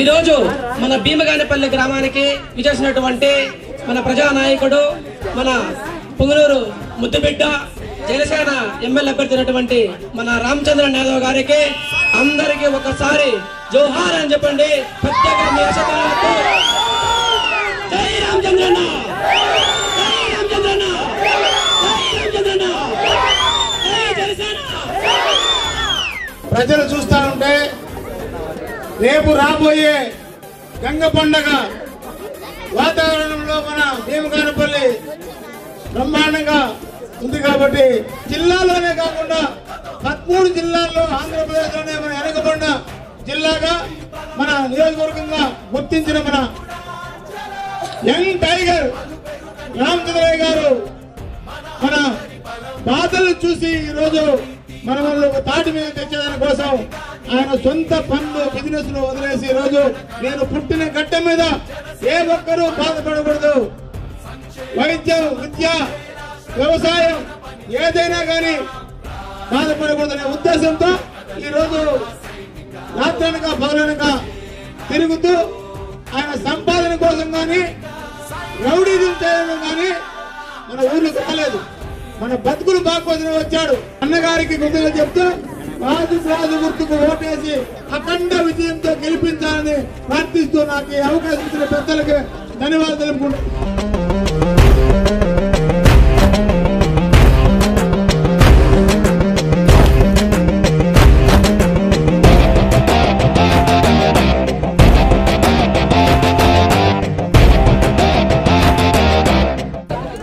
ఈరోజు మన భీమగానిపల్లి గ్రామానికి విచేసినటువంటి మన ప్రజానాయకుడు మన పుంగనూరు ముద్దుబిడ్డ జనసేన ఎమ్మెల్యే అభ్యర్థినటువంటి మన రామచంద్రన్ యాదవ్ గారికి అందరికీ ఒకసారి జోహార్ అని చెప్పండి. ప్రత్యేక మీ జై రామచంద్రన్న! ప్రజలు రేపు రాబోయే గంగ పండగ వాతావరణంలో మన భీమకానపల్లి బ్రహ్మాండంగా ఉంది కాబట్టి జిల్లాలోనే కాకుండా పదమూడు జిల్లాల్లో ఆంధ్రప్రదేశ్లోనే మన వెనకబడిన జిల్లాగా మన నియోజకవర్గంగా గుర్తించిన మన యంగ్ టైగర్ రామచంద్రయ్య గారు మన బాధలు చూసి ఈ రోజు మన వాళ్ళు ఒక తాటి మీద తెచ్చేదాని కోసం ఆయన సొంత పనులు బిజినెస్ను వదిలేసి రోజు నేను పుట్టిన గడ్డ మీద ఏ ఒక్కరూ బాధపడకూడదు. వైద్యం విద్య వ్యవసాయం ఏదైనా కానీ బాధపడకూడదనే ఉద్దేశంతో ఈరోజు రాత్రనక పౌరనక తిరుగుతూ ఆయన సంపాదన కోసం కానీ రౌడీజం చేయడం కానీ మన ఊర్లోకి రాలేదు. మన బతుకులు బాగోసిన వచ్చాడు. అన్నగారికి గుర్తులు చెప్తూ రాజు రాజు గుర్తుకు ఓటేసి అఖండ విజయంతో గెలిపించాలని ప్రార్థిస్తూ నాకు ఈ అవకాశం ఇచ్చిన పెద్దలకు ధన్యవాదాలు తెలుపుకుంటున్నాను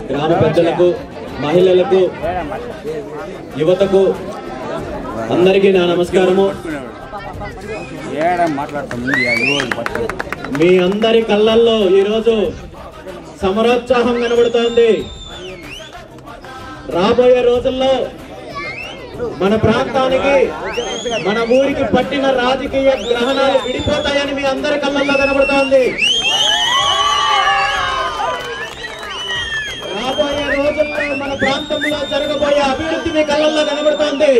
గ్రామ పెద్దలకు మహిళలకు యువతకు అందరికీ నా నమస్కారము. మీ అందరి కళ్ళల్లో ఈరోజు సమరోత్సాహం కనబడుతోంది. రాబోయే రోజుల్లో మన ప్రాంతానికి మన ఊరికి పట్టిన రాజకీయ గ్రహణాలు విడిపోతాయని మీ అందరి కళ్ళల్లో కనబడుతోంది. రాబోయే రోజుల్లో మన ప్రాంతంలో జరగబోయే అభివృద్ధి మీ కళ్ళల్లో కనబడుతోంది.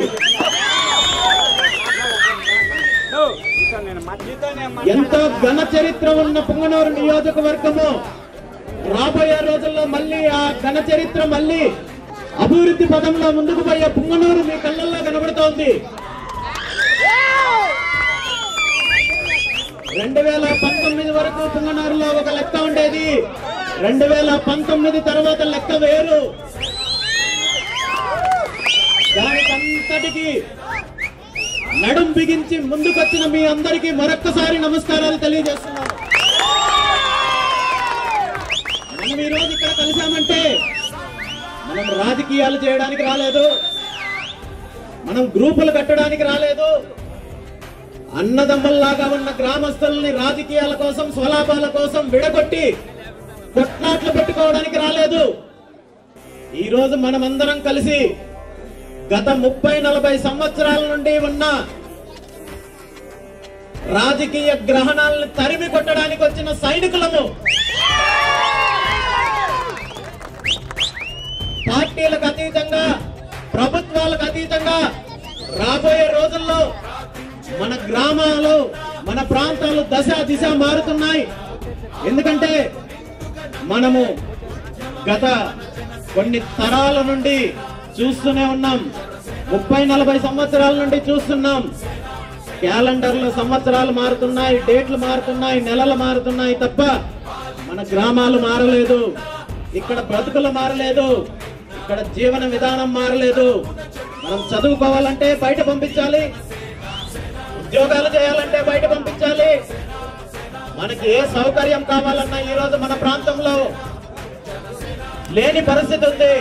ఎంతో ఘన చరిత్ర ఉన్న పుంగనూరు నియోజకవర్గము రాబోయే రోజుల్లో మళ్ళీ ఆ ఘన చరిత్ర మళ్ళీ అభివృద్ధి పదంలో ముందుకు పోయే పుంగనూరు మీ కళ్ళల్లో కనబడుతోంది. రెండు వేల పంతొమ్మిది వరకు పుంగనూరులో ఒక లెక్క ఉండేది. రెండు వేల పంతొమ్మిది తర్వాత లెక్క వేరు. దానికంతటికి నడుం బిగించి ముందుకొచ్చిన మీ అందరికీ మరొక్కసారి నమస్కారాలు తెలియజేస్తున్నాను. మనం ఈ రోజు ఇక్కడ కలిసామంటే మనం రాజకీయాలు చేయడానికి రాలేదు. మనం గ్రూపులు కట్టడానికి రాలేదు. అన్నదమ్మల్లాగా ఉన్న గ్రామస్తుల్ని రాజకీయాల కోసం స్వలాభాల కోసం విడగొట్టి కొట్లాట్లు పెట్టుకోవడానికి రాలేదు. ఈరోజు మనమందరం కలిసి గత ముప్పై నలభై సంవత్సరాల నుండి ఉన్న రాజకీయ గ్రహణాలను తరిమి కొట్టడానికి వచ్చిన సైనికులము పార్టీలకు అతీతంగా ప్రభుత్వాలకు అతీతంగా రాబోయే రోజుల్లో మన గ్రామాలు మన ప్రాంతాలు దశ దిశ మారుతున్నాయి. ఎందుకంటే మనము గత కొన్ని తరాల నుండి చూస్తూనే ఉన్నాం. ముప్పై నలభై సంవత్సరాల నుండి చూస్తున్నాం. క్యాలెండర్లు సంవత్సరాలు మారుతున్నాయి డేట్లు మారుతున్నాయి నెలలు మారుతున్నాయి తప్ప మన గ్రామాలు మారలేదు. ఇక్కడ బ్రతుకులు మారలేదు. ఇక్కడ జీవన విధానం మారలేదు. మనం చదువుకోవాలంటే బయట పంపించాలి. ఉద్యోగాలు చేయాలంటే బయట పంపించాలి. మనకి ఏ సౌకర్యం కావాలన్నా ఈరోజు మన ప్రాంతంలో లేని పరిస్థితి ఉంది.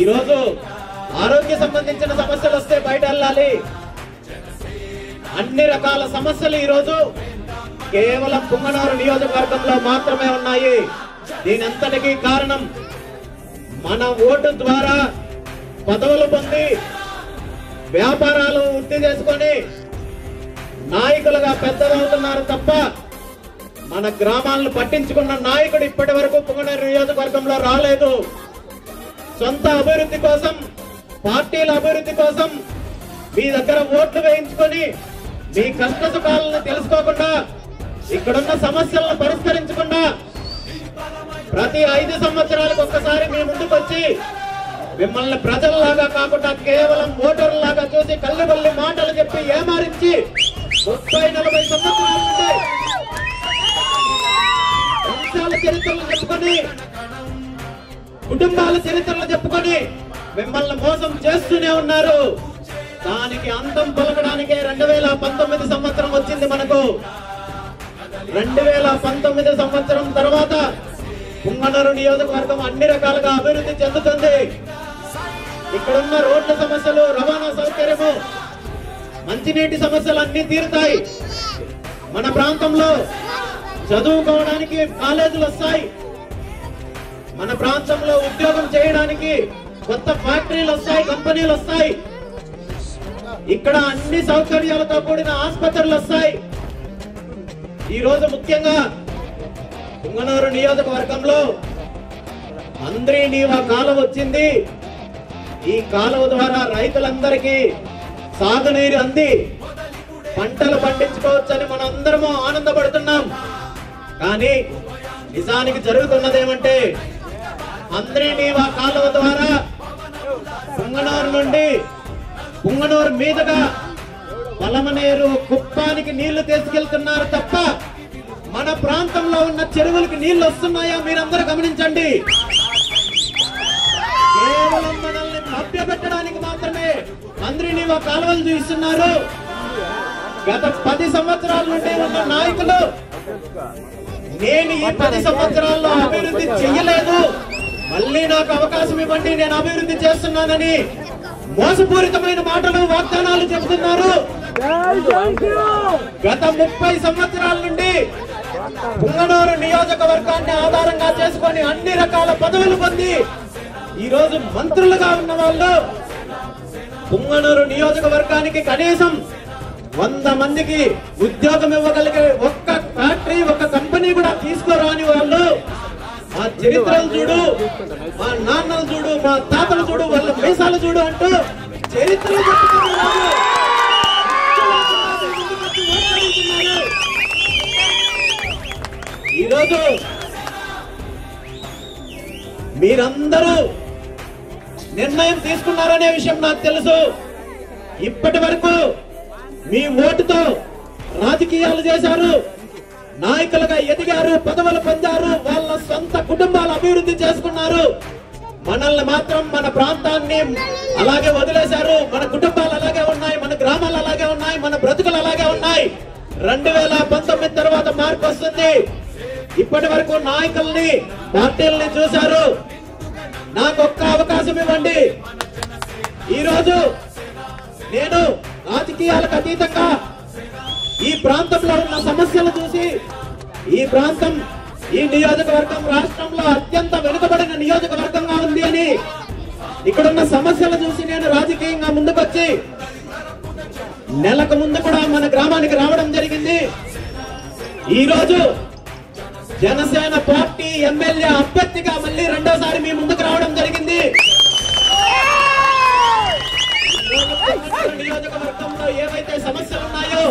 ఈరోజు ఆరోగ్య సంబంధించిన సమస్యలు వస్తే బయట వెళ్ళాలి అన్ని రకాల సమస్యలు ఈరోజు కేవలం పుంగనూరు నియోజకవర్గంలో మాత్రమే ఉన్నాయి. దీని అంతటికీ కారణం మన ఓటు ద్వారా పదవులు పొంది వ్యాపారాలు వృద్ధి చేసుకొని నాయకులుగా పెద్దదవుతున్నారు తప్ప మన గ్రామాలను పట్టించుకున్న నాయకుడు ఇప్పటి వరకు పుంగనూరు నియోజకవర్గంలో రాలేదు. సొంత అభివృద్ధి కోసం పార్టీల అభివృద్ధి కోసం మీ దగ్గర ఓట్లు వేయించుకొని మీ కష్ట సుఖాలను తెలుసుకోకుండా ఇక్కడున్న సమస్యలను పరిష్కరించకుండా ప్రతి ఐదు సంవత్సరాలకు ఒక్కసారి మీ ముందుకు వచ్చి మిమ్మల్ని ప్రజల్లాగా కాకుండా కేవలం ఓటర్లాగా చూసి కళ్ళబల్లి మాటలు చెప్పి ఏమారించి ముప్పై నలభై సంవత్సరాల నుండి చరిత్రలు చెప్పుకొని కుటుంబాల చరిత్రలు చెప్పుకొని మిమ్మల్ని మోసం చేస్తూనే ఉన్నారు. దానికి అంతం పలకడానికే రెండు వేల పంతొమ్మిది సంవత్సరం వచ్చింది మనకు. రెండు వేల పంతొమ్మిది సంవత్సరం తర్వాత కుంగనూరు నియోజకవర్గం అన్ని రకాలుగా అభివృద్ధి చెందుతుంది. ఇక్కడున్న రోడ్ల సమస్యలు రవాణా సౌకర్యము మంచినీటి సమస్యలు అన్ని తీరుతాయి. మన ప్రాంతంలో చదువుకోవడానికి కాలేజీలు వస్తాయి. మన ప్రాంతంలో ఉద్యోగం చేయడానికి కొత్త ఫ్యాక్టరీలు వస్తాయి కంపెనీలు వస్తాయి. ఇక్కడ అన్ని సౌకర్యాలతో కూడిన ఆసుపత్రులు వస్తాయి. ఈ రోజు ముఖ్యంగా పుంగనూరు నియోజకవర్గంలో అందరి నీవా కాలం వచ్చింది. ఈ కాలువ ద్వారా రైతులందరికీ సాగునీరు అంది. పంటలు పండించుకోవచ్చని మనం అందరము ఆనందపడుతున్నాం. కానీ నిజానికి జరుగుతున్నదేమంటే అందరినీ అందరి కాలువ ద్వారా పుంగనూరు నుండి పుంగనూరు మీదుగా పలమనేరు కుప్పానికి నీళ్ళు తీసుకెళ్తున్నారు తప్ప మన ప్రాంతంలో ఉన్న చెరువులకి నీళ్ళు వస్తున్నాయా మీరందరూ గమనించండి. కేవలం మనల్ని మభ్యపెట్టడానికి మాత్రమే అందరినీ ఒక కాలువలు చూస్తున్నారు గత పది సంవత్సరాల నుండి ఉన్న నాయకులు నేను ఈ పది సంవత్సరాల్లో అభివృద్ధి చెయ్యలేదు. మళ్ళీ నాకు అవకాశం ఇవ్వండి నేను అభివృద్ధి చేస్తున్నానని మోసపూరితమైన మాటలు వాగ్దానాలు చెబుతున్నారు. గత ముప్పై సంవత్సరాల నుండి పుంగనూరు నియోజకవర్గాన్ని ఆధారంగా చేసుకొని అన్ని రకాల పదవులు పొంది ఈ రోజు మంత్రులుగా ఉన్న వాళ్ళు పుంగనూరు నియోజకవర్గానికి కనీసం వంద మందికి ఉద్యోగం ఇవ్వగలిగే ఒక్క ఫ్యాక్టరీ ఒక్క కంపెనీ కూడా తీసుకురాని వాళ్ళు మా చరిత్రలు చూడు మా నాన్నలు చూడు మా తాతలు చూడు వాళ్ళ మీసాలు చూడు అంటూ చరిత్రలు ఈరోజు మీరందరూ నిర్ణయం తీసుకున్నారనే విషయం నాకు తెలుసు. ఇప్పటి వరకు మీ ఓటుతో రాజకీయాలు చేశారు. నాయకులుగా ఎదిగారు పదవులు పొందారు వాళ్ళ సొంత కుటుంబాలు అభివృద్ధి చేసుకున్నారు. మనల్ని మాత్రం మన ప్రాంతాన్ని అలాగే వదిలేశారు. మన కుటుంబాలు అలాగే ఉన్నాయి మన గ్రామాలు అలాగే ఉన్నాయి మన బ్రతుకులు అలాగే ఉన్నాయి. రెండు వేల పంతొమ్మిది తర్వాత మార్పు వస్తుంది. ఇప్పటి వరకు నాయకుల్ని పార్టీలని చూశారు. నాకు ఒక్క అవకాశం ఇవ్వండి. ఈరోజు నేను రాజకీయాలకు అతీతంగా ఈ ప్రాంతంలో ఉన్న సమస్యలు చూసి ఈ ప్రాంతం ఈ నియోజకవర్గం రాష్ట్రంలో అత్యంత వెనుకబడిన నియోజకవర్గంగా ఉంది అని ఇక్కడున్న సమస్యలు చూసి నేను రాజకీయంగా ముందుకొచ్చి నెలకు ముందు కూడా మన గ్రామానికి రావడం జరిగింది. ఈరోజు జనసేన పార్టీ ఎమ్మెల్యే అభ్యర్థిగా మళ్ళీ రెండోసారి మీ ముందుకు రావడం జరిగింది. నియోజకవర్గంలో ఏవైతే సమస్యలు ఉన్నాయో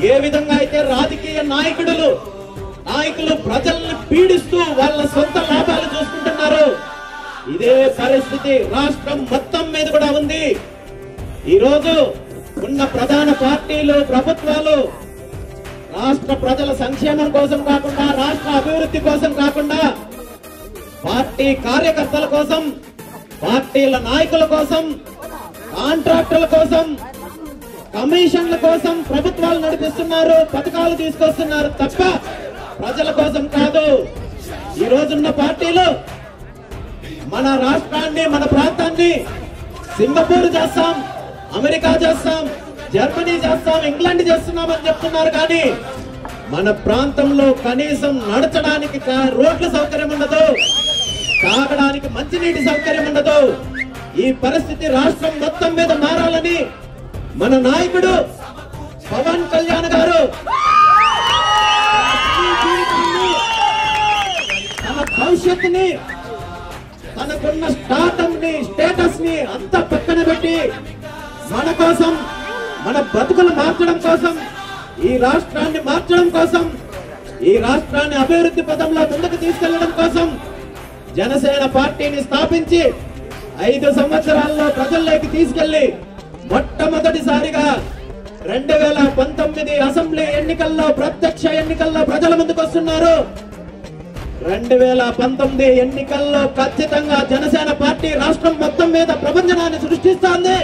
ఏ విధంగా అయితే రాజకీయ నాయకుడులు నాయకులు ప్రజల్ని పీడిస్తూ వాళ్ళ సొంత లాభాలు చూసుకుంటున్నారు ఇదే పరిస్థితి రాష్ట్రం మొత్తం మీద కూడా ఉంది. ఈరోజు ఉన్న ప్రధాన పార్టీలు ప్రభుత్వాలు రాష్ట్ర ప్రజల సంక్షేమం కోసం కాకుండా రాష్ట్ర అభివృద్ధి కోసం కాకుండా పార్టీ కార్యకర్తల కోసం పార్టీల నాయకుల కోసం కాంట్రాక్టుల కోసం కమిషన్ల కోసం ప్రభుత్వాలు నడిపిస్తున్నారు పథకాలు తీసుకొస్తున్నారు తప్ప ప్రజల కోసం కాదు. ఈ రోజున్న పార్టీలు మన రాష్ట్రాన్ని మన ప్రాంతాన్ని సింగపూర్ చేస్తాం అమెరికా చేస్తాం జర్మనీ చేస్తాం ఇంగ్లాండ్ చేస్తున్నామని చెప్తున్నారు కానీ మన ప్రాంతంలో కనీసం నడచడానికి రోడ్లు రోడ్ల సౌకర్యం ఉండదు తాగడానికి మంచినీటి సౌకర్యం ఉండదు. ఈ పరిస్థితి రాష్ట్రం మొత్తం మీద మారాలని మన నాయకుడు పవన్ కళ్యాణ్ గారు. తన భవిష్యత్తుని తనకున్న స్టార్టప్ని స్టేటస్ని అంతా పక్కన పెట్టి మన కోసం మన బతుకులు మార్చడం కోసం ఈ రాష్ట్రాన్ని మార్చడం కోసం ఈ రాష్ట్రాన్ని అభివృద్ధి పదంలో ముందుకు తీసుకెళ్ళడం కోసం జనసేన పార్టీని స్థాపించి ఐదు సంవత్సరాల్లో ప్రజల్లోకి తీసుకెళ్ళి మొట్టమొదటిసారిగా రెండు వేల పంతొమ్మిది అసెంబ్లీ ఎన్నికల్లో ప్రత్యక్ష ఎన్నికల్లో ప్రజల ముందుకు వస్తున్నారు. రెండు వేల పంతొమ్మిది ఎన్నికల్లో ఖచ్చితంగా జనసేన పార్టీ రాష్ట్రం మొత్తం మీద ప్రపంచనాన్ని సృష్టిస్తోంది.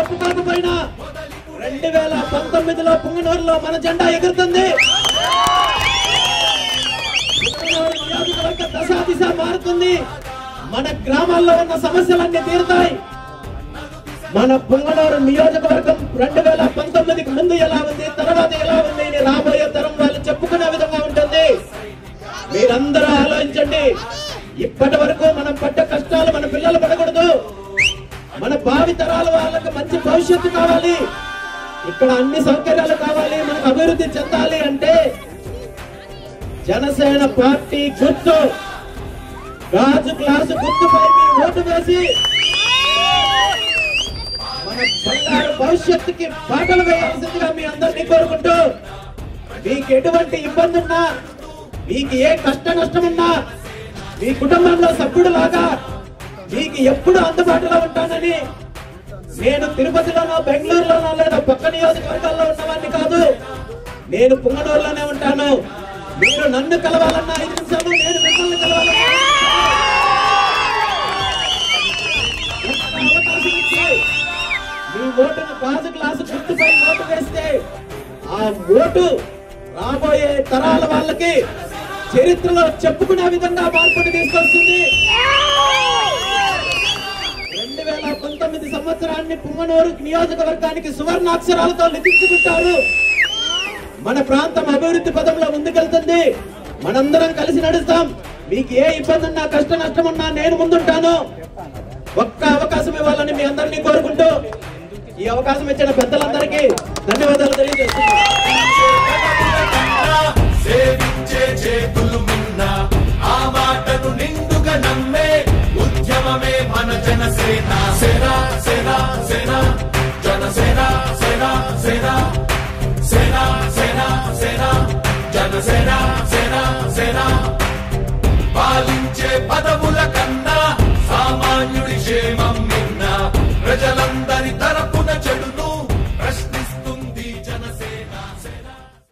ఒప్పుకోకపోయినా రెండు వేల పంతొమ్మిదిలో పుంగనూరులో మన జెండా ఎగురుతుంది. దశా దిశ మారుతుంది. మన గ్రామాల్లో ఉన్న సమస్యలన్నీ తీరుతాయి. మన పొంగనూరు నియోజకవర్గం రెండు వేల పంతొమ్మిదికి ముందు ఎలా ఉంది తర్వాత ఎలా ఉంది అని రాబోయే తరం వాళ్ళు చెప్పుకునే విధంగా ఉంటుంది. మీరందరూ ఆలోచించండి. ఇప్పటి వరకు మనం పడ్డ కష్టాలు మన పిల్లలు పడకూడదు. మన భావి తరాల వాళ్ళకి మంచి భవిష్యత్తు కావాలి. ఇక్కడ అన్ని సౌకర్యాలు కావాలి మనకు అభివృద్ధి చెందాలి అంటే జనసేన పార్టీ గుర్తు. రాజు క్లాసు గుర్తుపై మీ ఓటు వేసి మన బంగారు భవిష్యత్తుకి బాటలు వేయాల్సిందిగా మీ అందరినీ కోరుకుంటూ మీకు ఎటువంటి ఇబ్బంది ఉన్నా మీకు ఏ కష్ట నష్టం ఉన్నా మీ కుటుంబంలో సభ్యుడు లాగా మీకు ఎప్పుడు అందుబాటులో ఉంటానని నేను తిరుపతిలోనో బెంగళూరులోనో లేదా పక్క నియోజకవర్గాల్లో ఉన్నవాడిని కాదు. నేను పుంగనూరులోనే ఉంటాను. మీరు నన్ను కలవాలన్నా ఐదు నిమిషాలు గాజు గ్లాసు గుర్తుపై ఓటు వేస్తే ఆ ఓటు రాబోయే తరాల వాళ్ళకి చరిత్రలో చెప్పుకునే విధంగా మార్పుని తీసుకొస్తుంది. రెండు వేల పంతొమ్మిది సంవత్సరాన్ని పుంగనూరు నియోజకవర్గానికి సువర్ణాక్షరాలతో లిఖించుకుంటారు. మన ప్రాంతం అభివృద్ధి పదంలో ముందుకెళ్తుంది. మనందరం కలిసి నడుస్తాం. మీకు ఏ ఇబ్బంది ఉన్నా కష్ట నష్టం ఉన్నా నేను ముందుంటాను. ఒక్క అవకాశం ఇవ్వాలని మీ అందరినీ కోరుకుంటూ ఈ అవకాశం ఇచ్చిన పెద్దలందరికీ ధన్యవాదాలు తెలియజేస్తున్నాను.